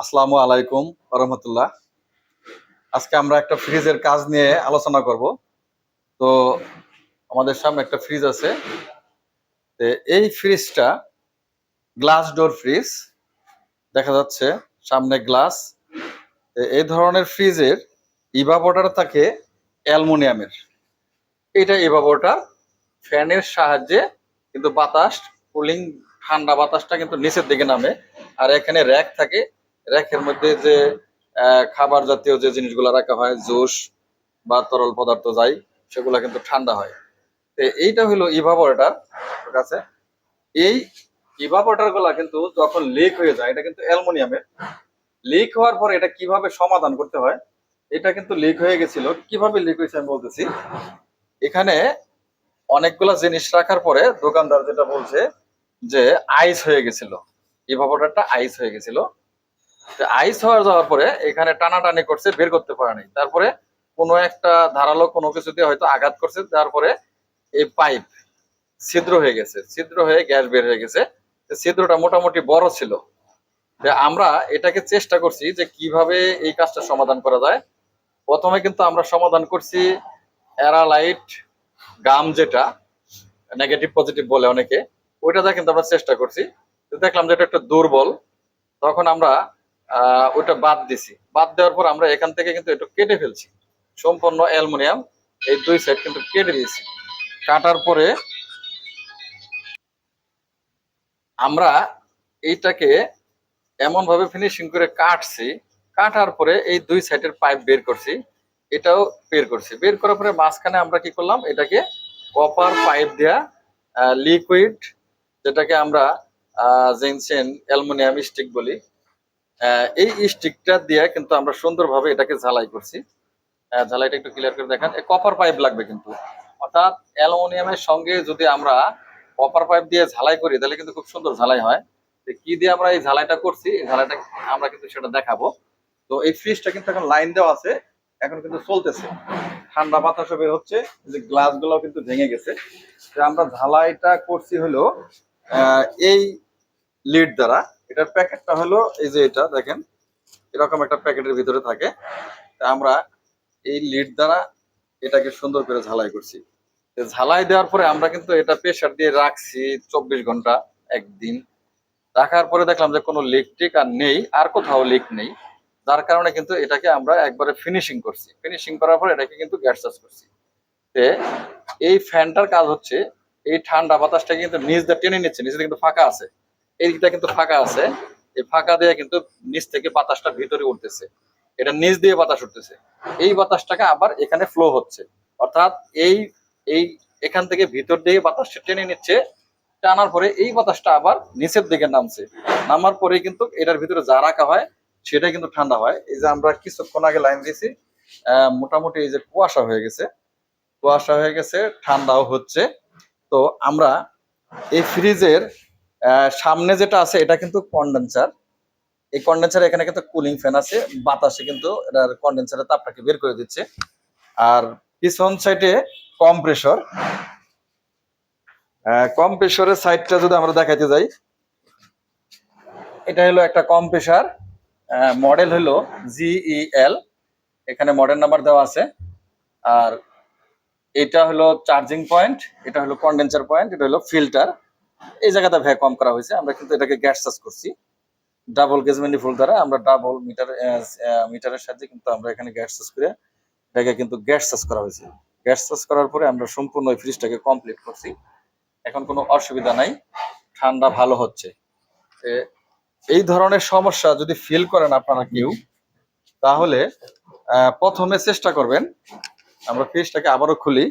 আসসালামু আলাইকুম রহমতুল্লাহ। আজকে আমরা একটা ফ্রিজের কাজ নিয়ে আলোচনা করব। তো আমাদের সামনে একটা ফ্রিজ আছে। এই ফ্রিজটা গ্লাস ডোর ফ্রিজ, দেখা যাচ্ছে সামনে গ্লাস। এই ধরনের ফ্রিজের ইভাপোটার থাকে অ্যালুমিনিয়ামের। এটা ইভাপোটার ফ্যানের সাহায্যে কিন্তু বাতাস, কুলিং ঠান্ডা বাতাসটা কিন্তু নিচের দিকে নামে। আর এখানে র্যাক থাকে র্যাকের মধ্যে যে খাবার জাতীয় যে জিনিসগুলো রাখা হয়, জুস বা তরল পদার্থ যাই, সেগুলো কিন্তু ঠান্ডা হয়। তো এইটা হলো ইভাপোরেটার ঠিক আছে? এই ইভাপোরেটারগুলা কিন্তু যখন লিক হয়ে যায়, এটা কিন্তু অ্যালুমিনিয়ামের লিক হওয়ার পরে এটা কীভাবে সমাধান করতে হয়, এটা কিন্তু লিক হয়ে গেছিল। কীভাবে লিক হয়েছে আমি বলতেছি, এখানে অনেকগুলা জিনিস রাখার পরে দোকানদার যেটা বলছে যে আইস হয়ে গেছিল। ইভাপোরেটারটা আইস হয়ে গেছিল। আইস হওয়ার যাওয়ার পরে এখানে টানাটানি করছে, বের করতে পারে নাই। তারপরে কোনো একটা ধারালো কোনো কিছু দিয়ে হয়তো আঘাত করছে তারপরে এই পাইপ ছিদ্র হয়ে গেছে। ছিদ্র হয়ে গ্যাস বের হয়ে গেছে। ছিদ্রটা মোটামুটি বড় ছিল। আমরা এটাকে চেষ্টা করছি যে কীভাবে এই কাজটা সমাধান করা যায়। প্রথমে কিন্তু আমরা সমাধান করছি অ্যারালাইট গাম যেটা নেগেটিভ পজিটিভ বলে অনেকে, ওইটা কিন্তু আমরা চেষ্টা করছি। দেখলাম যে এটা একটা দুর্বল। তখন আমরা ওটা বাদ দিছি। বাদ দেওয়ার পর আমরা এখান থেকে কিন্তু একটু কেটে ফেলছি। সম্পূর্ণ অ্যালুমিনিয়াম, এই দুই সাইড কিন্তু কেটে দিয়েছি। কাটার পরে আমরা এইটাকে এমন ভাবে ফিনিশিং করে কাটছি। কাটার পরে এই দুই সাইডের পাইপ বের করছি। এটাও বের করছি। বের করার পরে মাঝখানে আমরা কি করলাম? এটাকে কপার পাইপ দেয়া লিকুইড যেটাকে আমরা জেনসেন অ্যালুমিনিয়াম স্টিক বলি এই স্টিকটা দিয়ে কিন্তু আমরা সুন্দরভাবে এটাকে ঝালাই করছি। ঝালাইটা একটু ক্লিয়ার করে দেখান। কপার পাইপ লাগবে কিন্তু। অর্থাৎ অ্যালুমিনিয়ামের সঙ্গে যদি আমরা কপার পাইপ দিয়ে ঝালাই করি, তাহলে কিন্তু খুব সুন্দর ঝালাই হয়। কি দিয়ে আমরা এই ঝালাইটা করছি? এই ঝালাইটা আমরা কিন্তু সেটা দেখাবো। তো এই ফ্রিজটা কিন্তু এখন লাইন দেওয়া আছে। এখন কিন্তু চলতেছে। ঠান্ডা বাতাসও বের হচ্ছে। যে গ্লাসগুলো কিন্তু ভেঙে গেছে। আমরা ঝালাইটা করছি হলো এই লিড দ্বারা। এটার প্যাকেটটা হলো এই যে এটা, দেখেন, এরকম একটা প্যাকেটের ভিতরে থাকে। আমরা এই লিড দ্বারা এটাকে সুন্দর করে ঝালাই করছি। ঝালাই দেওয়ার পরে আমরা কিন্তু এটা প্রেশার দিয়ে রাখছি চব্বিশ ঘণ্টা, একদিন। রাখার পরে দেখলাম যে কোনো লিক টিক আর নেই, আর কোথাও লিক নেই। যার কারণে কিন্তু এটাকে আমরা একবারে ফিনিশিং করছি। ফিনিশিং করার পরে এটাকে কিন্তু গ্যাস চার্জ করছি। তে এই ফ্যানটার কাজ হচ্ছে, এই ঠান্ডা বাতাসটা কিন্তু নিচ দিয়ে টেনে নিচ্ছে, নিচে কিন্তু ফাঁকা আছে। এই দিকটা কিন্তু ফাঁকা আছে। এই ফাঁকা দিয়ে কিন্তু নিচ থেকে বাতাসটা ভিতরে উঠতেছে। এটা নিচ দিয়ে বাতাস উঠতেছে। এই বাতাসটাকে আবার এখানে ফ্লো হচ্ছে। অর্থাৎ এই এই এখান থেকে ভিতর দিয়ে বাতাসটা টেনে নিচ্ছে। টানার পরে এই বাতাসটা আবার নিচের দিকে নামছে। নামার পরে কিন্তু এটার ভিতরে যা রাখা হয় সেটা কিন্তু ঠান্ডা হয়। এই যে আমরা কিছুক্ষণ আগে লাইন দিয়েছি মোটামুটি এই যে কুয়াশা হয়ে গেছে। কুয়াশা হয়ে গেছে, ঠান্ডাও হচ্ছে। তো আমরা এই ফ্রিজের সামনে যেটা আছে, এটা কিন্তু কন্ডেন্সার এই কন্ডেন্সার এখানে কিন্তু কুলিং ফ্যান আছে, বাতাসে কিন্তু এটার কন্ডেন্সারের তাপটাকে বের করে দিচ্ছে। আর পিছন সাইডে কম্প্রেসর কম্প্রেসরের সাইডটা যদি আমরা দেখাইতে যাই, এটা হলো একটা কম্প্রেসার মডেল হলো জিইএল এখানে মডেল নাম্বার দেওয়া আছে। আর এটা হলো চার্জিং পয়েন্ট এটা হলো কন্ডেন্সার পয়েন্ট এটা হলো ফিল্টার এই জায়গাটা ভ্যাকুয়াম করা হয়েছে। আমরা কিন্তু এটাকে গ্যাস চার্জ করছি। ডাবল গেজ ফুল দ্বারা আমরা ডাবল মিটার মিটারের সাহায্যে কিন্তু আমরা এখানে গ্যাস চার্জ করে এটাকে কিন্তু গ্যাস চার্জ করা হয়েছে। গ্যাস চার্জ করার পরে আমরা সম্পূর্ণ ওই ফ্রিজটাকে কমপ্লিট করছি। এখন কোনো অসুবিধা নাই। ঠান্ডা ভালো হচ্ছে। এই ধরনের সমস্যা যদি ফিল করেন আপনারা কেউ, তাহলে প্রথমে চেষ্টা করবেন, আমরা ফ্রিজটাকে আবারও খুলি।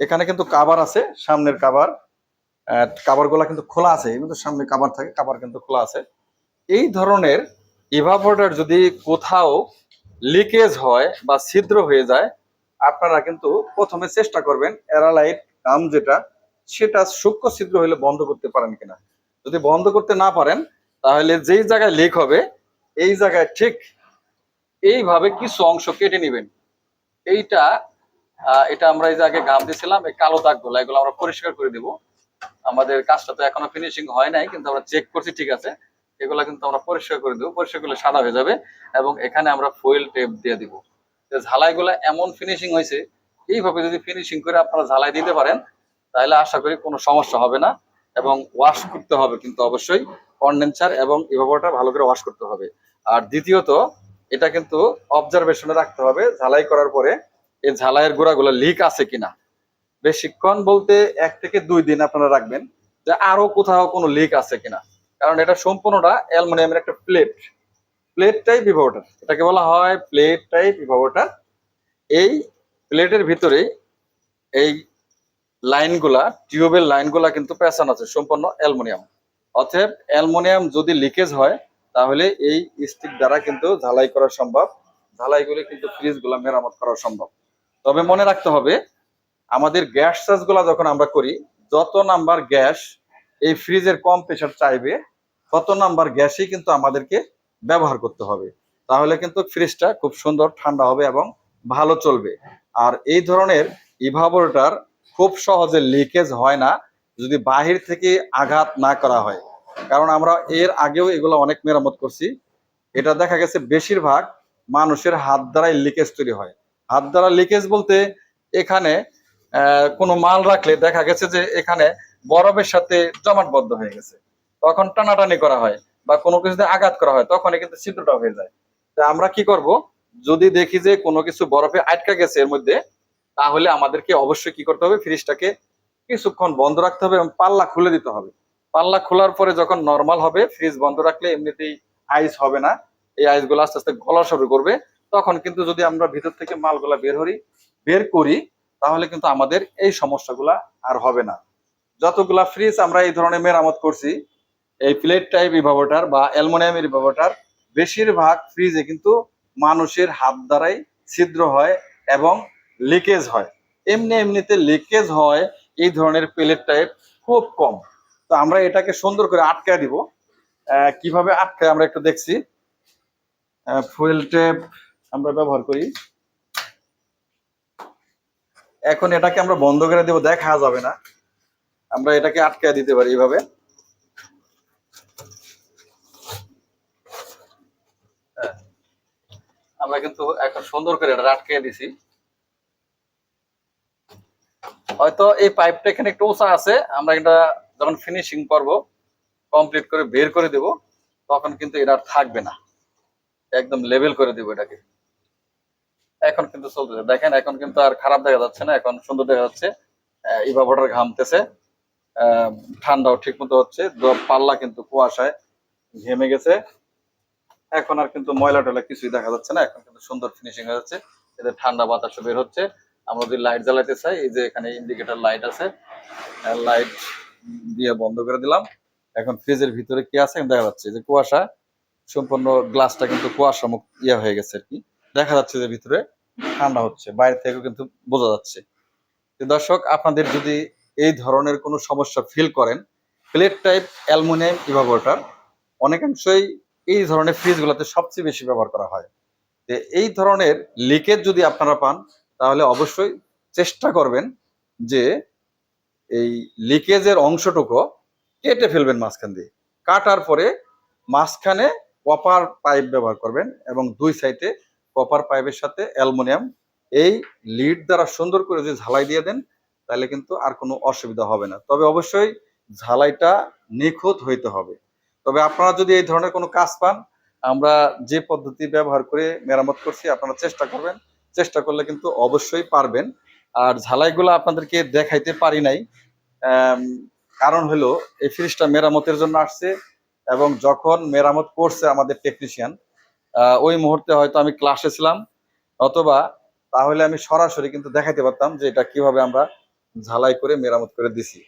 এখানে কিন্তু কাবার আছে, সামনের কাবার কাবারগুলা কিন্তু খোলা আছে কিন্তু সামনে কাবার থাকে কাবার কিন্তু খোলা আছে। এই ধরনের ইভাপোরেটর যদি কোথাও লিকেজ হয় বা ছিদ্র হয়ে যায়, আপনারা কিন্তু প্রথমে চেষ্টা করবেন এরালাইট কাম যেটা, সেটা সূক্ষ্ম ছিদ্র হলে বন্ধ করতে পারেন কিনা। যদি বন্ধ করতে না পারেন, তাহলে যেই জায়গায় লিক হবে, এই জায়গায় ঠিক এইভাবে কিছু অংশ কেটে নেবেন। এইটা এটা আমরা এই যে আগে গাম দিয়েছিলাম, এই কালো দাগগুলো, এগুলো আমরা পরিষ্কার করে দিব। আমাদের কাজটা তো এখনও ফিনিশিং হয় নাই, কিন্তু আমরা চেক করছি, ঠিক আছে? এগুলা কিন্তু আমরা পরিষ্কার করে দেবো, পরিষ্কার করলে সাদা হয়ে যাবে এবং এখানে আমরা ফয়েল টেপ দিয়ে দিব। ঝালাইগুলা এমন ফিনিশিং হয়েছে, এইভাবে যদি ফিনিশিং করে আপনারা ঝালাই দিতে পারেন, তাহলে আশা করি কোনো সমস্যা হবে না এবং ওয়াশ করতে হবে কিন্তু অবশ্যই কন্ডেন্সার এবং ইভাপোরেটর ভালো করে ওয়াশ করতে হবে। আর দ্বিতীয়ত, এটা কিন্তু অবজারভেশনে রাখতে হবে, ঝালাই করার পরে এই ঝালাইয়ের গোড়াগুলো লিক আছে কিনা। বেশিক্ষণ বলতে এক থেকে দুই দিন আপনারা রাখবেন যে আরও কোথাও কোনো লিক আছে কিনা। কারণ এটা সম্পূর্ণটা অ্যালুমিনিয়ামের একটা প্লেট প্লেট টাইপ ইভাপোরেটর এটাকে বলা হয় প্লেট টাইপ ইভাপোরেটর এই প্লেটের ভিতরে এই লাইনগুলা টিউবের লাইনগুলা কিন্তু পেঁচানো আছে, সম্পূর্ণ অ্যালুমিনিয়াম। অতএব অ্যালুমিনিয়াম যদি লিকেজ হয়, তাহলে এই স্টিক দ্বারা কিন্তু ঝালাই করা সম্ভব। ঝালাইগুলি কিন্তু ফ্রিজগুলা মেরামত করা সম্ভব। তবে মনে রাখতে হবে আমাদের গ্যাস চার্জগুলা যখন আমরা করি, যত নাম্বার গ্যাস এই ফ্রিজের কম প্রেশার চাইবে, তত নাম্বার গ্যাসই কিন্তু আমাদেরকে ব্যবহার করতে হবে। তাহলে কিন্তু ফ্রিজটা খুব সুন্দর, ঠান্ডা হবে এবং ভালো চলবে। আর এই ধরনের ইভাবোরেটার খুব সহজে লিকেজ হয় না, যদি বাহির থেকে আঘাত না করা হয়। কারণ আমরা এর আগেও এগুলো অনেক মেরামত করছি। এটা দেখা গেছে বেশিরভাগ মানুষের হাত দ্বারাই লিকেজ তৈরি হয়। হাত দ্বারা লিকেজ বলতে এখানে কোনো মাল রাখলে দেখা গেছে যে এখানে বরফের সাথে জমাটবদ্ধ হয়ে গেছে। তখন টানাটানি করা হয় বা কোনো কিছুতে আঘাত করা হয়, তখনই কিন্তু ছিদ্রটা হয়ে যায়। তা আমরা কি করব? যদি দেখি যে কোনো কিছু বরফে আটকা গেছে এর মধ্যে, তাহলে আমাদেরকে অবশ্যই কি করতে হবে? ফ্রিজটাকে কিছুক্ষণ বন্ধ রাখতে হবে এবং পাল্লা খুলে দিতে হবে। পাল্লা খোলার পরে যখন নর্মাল হবে ফ্রিজ বন্ধ রাখলে এমনিতেই আইস হবে না। এই আইসগুলো আস্তে আস্তে গলা শুরু করবে। তখন কিন্তু যদি আমরা ভিতর থেকে মালগুলা বের করি বের করি তাহলে কিন্তু আমাদের এই সমস্যাগুলা আর হবে না। যতগুলা ফ্রিজ আমরা এই ধরনের মেরামত করছি, এই প্লেট টাইপ ইভাবোটার বা অ্যালমোনিয়ামের ইভাবোটার বেশিরভাগ ফ্রিজে কিন্তু মানুষের হাত দ্বারাই ছিদ্র হয় এবং লিকেজ হয়। এমনি এমনিতে লিকেজ হয় এই ধরনের প্লেট টাইপ খুব কম। তো আমরা এটাকে সুন্দর করে আটকায় দিব। কীভাবে আটকায় আমরা একটু দেখছি। ফুয়েল টেপ আমরা ব্যবহার করি। এখন এটাকে আমরা বন্ধ করে দেব, দেখা যাবে না। আমরা এটাকে আটকায় দিতে পারি এইভাবে। হ্যাঁ। আমরা কিন্তু এখন সুন্দর করে এটা আটকে দিছি। হয়তো এই পাইপটা এখানে একটু উঁচা আছে, আমরা এটা যখন ফিনিশিং করব কমপ্লিট করে বের করে দেব, তখন কিন্তু এটা আর থাকবে না। একদম লেভেল করে দেব এটাকে। এখন কিন্তু চলতেছে। দেখেন, এখন কিন্তু আর খারাপ দেখা যাচ্ছে না, এখন সুন্দর দেখা যাচ্ছে। ইভাবোটার ঘামতেছে। ঠান্ডাও ঠিক মতো হচ্ছে পাল্লা কিন্তু কুয়াশায় ঘেমে গেছে। এখন আর কিন্তু ময়লা টয়লা কিছুই দেখা যাচ্ছে না। এখন কিন্তু সুন্দর ফিনিশিং হয়ে যাচ্ছে। এতে ঠান্ডা বাতাস বের হচ্ছে। আমরা যদি লাইট জ্বালাতে চাই, এই যে এখানে ইন্ডিকেটর লাইট আছে লাইট দিয়ে বন্ধ করে দিলাম। এখন ফ্রিজের ভিতরে কি আছে দেখা যাচ্ছে। যে কুয়াশা, সম্পূর্ণ গ্লাসটা কিন্তু কুয়াশা মুখ ইয়ে হয়ে গেছে আর কি। দেখা যাচ্ছে যে ভিতরে ঠান্ডা হচ্ছে, বাইরে থেকেও কিন্তু বোঝা যাচ্ছে। দর্শক, আপনাদের যদি এই ধরনের কোনো সমস্যা ফিল করেন প্লেট টাইপ অ্যালুমিনিয়াম ইভাবোটার অনেকাংশই এই ধরনের ফ্রিজগুলোতে সবচেয়ে বেশি ব্যবহার করা হয়। তো এই ধরনের লিকেজ যদি আপনারা পান, তাহলে অবশ্যই চেষ্টা করবেন যে এই লিকেজের অংশটুকু কেটে ফেলবেন মাঝখান দিয়ে। কাটার পরে মাঝখানে কপার পাইপ ব্যবহার করবেন এবং দুই সাইডে কপার পাইপের সাথে অ্যালুমিনিয়াম। এই লিড দ্বারা সুন্দর করে যদি ঝালাই দিয়ে দেন, তাহলে কিন্তু আর কোনো অসুবিধা হবে না। তবে অবশ্যই ঝালাইটা নিখুঁত হইতে হবে। তবে আপনারা যদি এই ধরনের কোনো কাজ পান, আমরা যে পদ্ধতি ব্যবহার করে মেরামত করছি, আপনারা চেষ্টা করবেন। চেষ্টা করলে কিন্তু অবশ্যই পারবেন। আর ঝালাইগুলো আপনাদেরকে দেখাইতে পারি নাই। কারণ হলো, এই ফ্রিজটা মেরামতের জন্য আসছে এবং যখন মেরামত করছে আমাদের টেকনিশিয়ান ওই মুহূর্তে হয়তো আমি ক্লাসে ছিলাম, অথবা তাহলে আমি সরাসরি কিন্তু দেখাইতে পারতাম যে এটা কীভাবে আমরা ঝালাই করে মেরামত করে দিছি।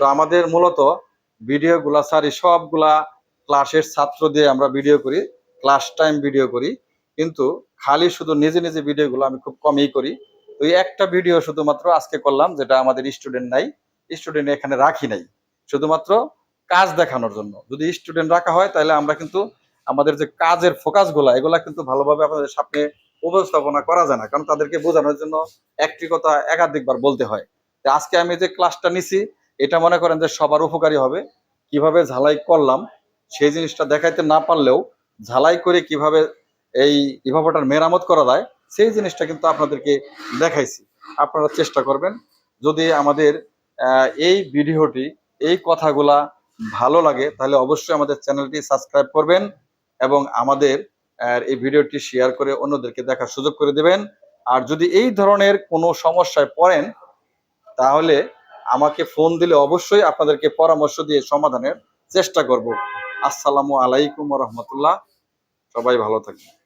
তো আমাদের মূলত ভিডিও গুলা সারি সবগুলা ক্লাসের ছাত্র দিয়ে আমরা ভিডিও করি ক্লাস টাইম ভিডিও করি, কিন্তু খালি শুধু নিজে নিজে ভিডিওগুলো আমি খুব কমই করি। এই একটা ভিডিও শুধুমাত্র আজকে করলাম, যেটা আমাদের স্টুডেন্ট নাই স্টুডেন্ট এখানে রাখি নাই। শুধুমাত্র কাজ দেখানোর জন্য। যদি স্টুডেন্ট রাখা হয়, তাহলে আমরা কিন্তু আমাদের যে কাজের ফোকাসগুলা, এগুলা কিন্তু ভালোভাবে আপনাদের সামনে উপস্থাপনা করা যায় না। কারণ তাদেরকে বোঝানোর জন্য একটি কথা একাধিকবার বলতে হয়। আজকে আমি যে ক্লাসটা নিছি, এটা মনে করেন যে সবার উপকারী হবে। কীভাবে ঝালাই করলাম, সেই জিনিসটা দেখাইতে না পারলেও ঝালাই করে কীভাবে এই ইভাপোটার মেরামত করা যায়, সেই জিনিসটা কিন্তু আপনাদেরকে দেখাইছি। আপনারা চেষ্টা করবেন যদি আমাদের এই ভিডিওটি, এই কথাগুলা ভালো লাগে, তাহলে অবশ্যই আমাদের চ্যানেলটি সাবস্ক্রাইব করবেন। এবং আমাদের এই ভিডিওটি শেয়ার করে অন্যদেরকে দেখার সুযোগ করে দেবেন। আর যদি এই ধরনের কোনো সমস্যায় পড়েন, তাহলে আমাকে ফোন দিলে অবশ্যই আপনাদেরকে পরামর্শ দিয়ে সমাধানের চেষ্টা করব। আসসালামু আলাইকুম রহমতুল্লাহ। সবাই ভালো থাকবেন।